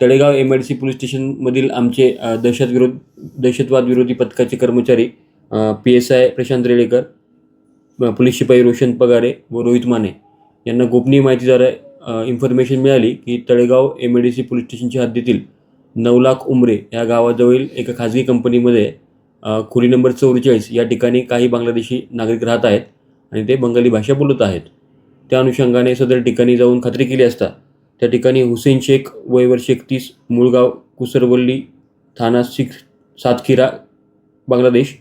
Talegaon M I C police स्टेशनमधील आमचे दहशतविरोध दहशतवाद विरोधी पथकाचे कर्मचारी P S I Prashant Redekar police शिपाई रोशन पगारे व रोहित माने यांना गोपनीय माहितीद्वारे इन्फॉर्मेशन मिळाली की Talegaon M I D C police स्टेशनच्या हद्दीतील नऊ लाख उमरे या गावाजवळील एका खाजगी कंपनीमध्ये खोली नंबर चौवेचाळीस या ठिकाणी काही बांगलादेशी नागरिक राहत आहेत आणि ते बंगाली भाषा बोलत आहेत. त्या अनुषंगाने सदर ठिकाणी जाऊन खात्री केली असता त्या ठिकाणी हुसेन शेख वय वर्ष एकतीस मुळगाव कुसरवल्ली थाना सिख सातखिरा बांगलादेश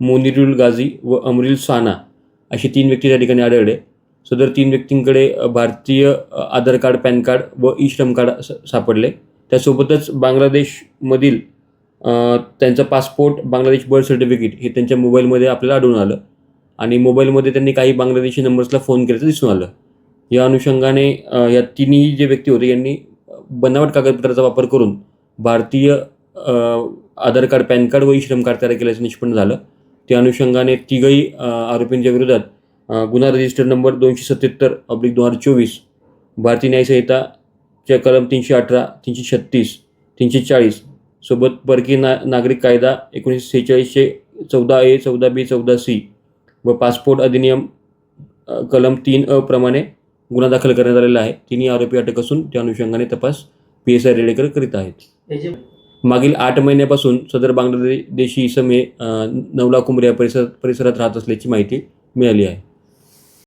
मोनिरुल गाझी व अमरील साना असे तीन व्यक्ती त्या ठिकाणी आढळले सदर तीन व्यक्तींकडे भारतीय आधार कार्ड पॅन कार्ड व ई श्रम कार्ड सापडले. त्यासोबतच बांगलादेशमधील त्यांचा पासपोर्ट बांगलादेश बर्थ सर्टिफिकेट हे त्यांच्या मोबाईलमध्ये आपल्याला आढळून आलं. आणि मोबाईलमध्ये त्यांनी काही बांगलादेशी नंबर्सला फोन केल्याचं दिसून आलं. या अनुषंगाने या तिन्ही जे व्यक्ती होते यांनी बनावट कागदपत्राचा वापर करून भारतीय आधार कार्ड पॅन कार्ड व ई श्रम कार्ड तयार केल्याचं निष्पन्न झालं. त्या अनुषंगाने तिघही आरोपींच्या विरोधात गुन्हा रजिस्टर नंबर दोनशे सत्याहत्तर अब्लिक दोन हजार चोवीस भारतीय न्यायसंहिताच्या कलम तीनशे अठरा तीनशे छत्तीस तीनशे चाळीस सोबत परकीय ना नागरिक कायदा एकोणीसशे सेहेचाळीसशे चौदा ए चौदा बी चौदा सी व पासपोर्ट अधिनियम कलम तीन अ प्रमाणे गुन्हा दाखल करण्यात आलेला आहे. तिन्ही आरोपी अटक असून त्या अनुषंगाने तपास पी एस आय रेडेकर करीत आहेत. मागील आठ महिन्यापासून सदर बांगलादेशी इसमे अ, नवला कुंभरे या परिसर परिसरात राहत असल्याची माहिती मिळाली आहे.